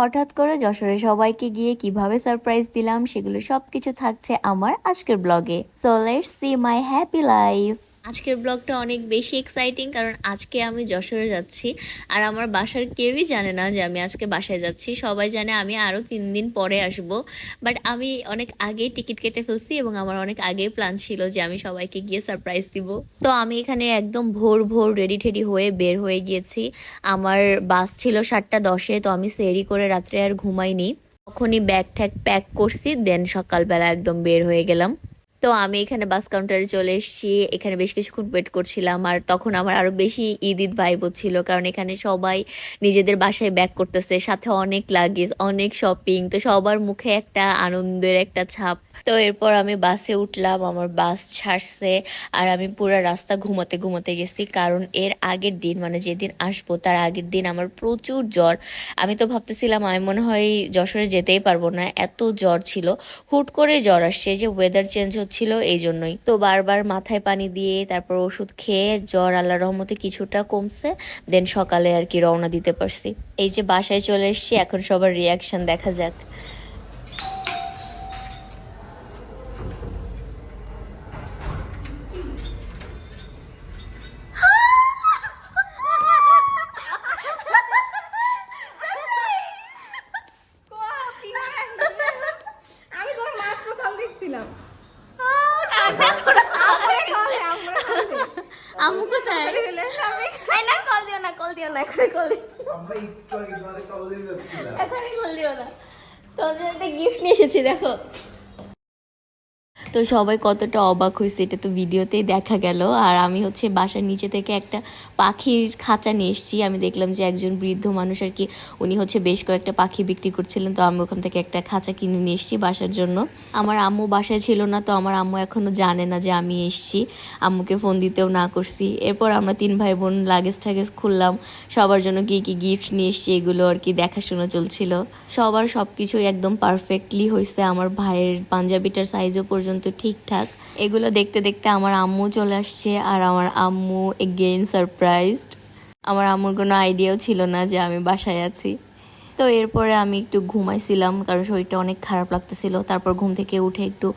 হঠাৎ করে যশোরে সবাইকে গিয়ে কীভাবে সারপ্রাইজ দিলাম সেগুলো সবকিছু থাকছে আমার আজকের ব্লগে so let's see my happy life আজকের ব্লগটা অনেক বেশি এক্সাইটিং কারণ আজকে আমি যশোরে যাচ্ছি। আর আমার বাসার কেউই জানে না যে আমি আজকে বাসায় যাচ্ছি। সবাই জানে আমি আরও তিন দিন পরে আসব। বাট আমি অনেক আগেই টিকিট কেটে ফেলছি এবং আমার অনেক আগেই প্ল্যান ছিল যে আমি সবাইকে গিয়ে সারপ্রাইজ দিব। তো আমি এখানে একদম ভোর ভোর রেডি ঠেডি হয়ে বের হয়ে গিয়েছি। আমার বাস ছিল সাতটা দশে, তো আমি সেরি করে রাত্রে আর ঘুমাইনি। তখনই ব্যাগ ট্যাগ প্যাক করছি দেন সকালবেলা একদম বের হয়ে গেলাম। তো আমি এখানে বাস কাউন্টারে চলে এসেছি। এখানে বেশ কিছুক্ষণ ওয়েট করছিলাম আর তখন আমার আরও বেশি ঈদ ঈদ ভাইব কারণ এখানে সবাই নিজেদের বাসায় ব্যাক করতেছে, সাথে অনেক লাগেজ অনেক শপিং তো সবার মুখে একটা আনন্দের একটা ছাপ। তো এরপর আমি বাসে উঠলাম, আমার বাস ছাড়ছে আর আমি পুরো রাস্তা ঘুমাতে ঘুমাতে গেছি কারণ এর আগের দিন মানে যেদিন আসব তার আগের দিন আমার প্রচুর জ্বর। আমি তো ভাবতেছিলাম, আমি মনে হয় যশোরে যেতেই পারব না, এত জ্বর ছিল। হুট করে জ্বর আসছে যে ওয়েদার চেঞ্জ হচ্ছিল এই জন্যই তো বারবার মাথায় পানি দিয়ে তারপর ওষুধ খেয়ে জ্বর আল্লাহ রহমতে কিছুটা কমছে দেন সকালে আর কি রওনা দিতে পারছি। এই যে বাসায় চলে এসেছি, এখন সবার রিয়াকশন দেখা যাক। আমু কোথায় না কল দিও না কল দিও না এখন কল দিও। কল এখনই কল দিও না। তোমাদের একটা গিফট নিয়ে এসেছি দেখো। তো সবাই কতটা অবাক হয়েছে, এটা তো ভিডিওতেই দেখা গেল। আর আমি হচ্ছে বাসার নিচে থেকে একটা পাখির খাঁচা নিয়ে এসেছি। আমি দেখলাম যে একজন বৃদ্ধ মানুষ আর কি, উনি হচ্ছে বেশ কয়েকটা পাখি বিক্রি করছিলেন। তো আমি ওখান থেকে একটা খাঁচা কিনে নিয়ে এসেছি বাসার জন্য। আমার আম্মু বাসায় ছিল না, তো আমার আম্মু এখনও জানে না যে আমি এসেছি। আম্মুকে ফোন দিতেও না করছি। এরপর আমরা তিন ভাই বোন লাগেজ টাগেজ খুললাম। সবার জন্য কি কি গিফট নিয়ে এসেছি এগুলো আর কি দেখাশোনা চলছিল। সবার সব কিছুই একদম পারফেক্টলি হয়েছে। আমার ভাইয়ের পাঞ্জাবিটার সাইজও পর্যন্ত ঠিকঠাক। এগুলো দেখতে দেখতে আমার আম্মু চলে আসছে আর আমার আম্মু এগেইন সারপ্রাইজড আমার আম্মুর কোনো আইডিয়াও ছিল না যে আমি বাসায় আছি। তো এরপরে আমি একটু ঘুমাইছিলাম, কারণ শরীরটা অনেক খারাপ লাগতেছিল। তারপর ঘুম থেকে উঠে একটু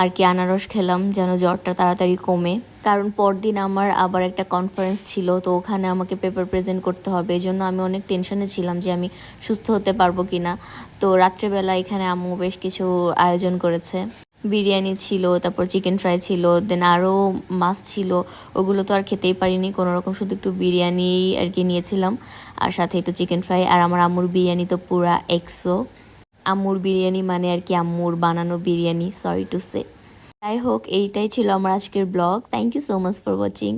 আর কি আনারস খেলাম যেন জ্বরটা তাড়াতাড়ি কমে। কারণ পরদিন আমার আবার একটা কনফারেন্স ছিল, তো ওখানে আমাকে পেপার প্রেজেন্ট করতে হবে। এই জন্য আমি অনেক টেনশনে ছিলাম যে আমি সুস্থ হতে পারব কি না তো রাত্রেবেলা এখানে আম্মু বেশ কিছু আয়োজন করেছে। বিরিয়ানি ছিল, তারপর চিকেন ফ্রাই ছিল দেন আরও মাছ ছিল, ওগুলো তো আর খেতেই পারিনি কোনোরকম শুধু একটু বিরিয়ানি আর কি নিয়েছিলাম। আর সাথে একটু চিকেন ফ্রাই আর আমার আম্মুর বিরিয়ানি তো পুরা একশো আম্মুর বিরিয়ানি মানে আর কি আম্মুর বানানো বিরিয়ানি সরি টু সে যাই হোক, এইটাই ছিল আমার আজকের blog. Thank you so much for watching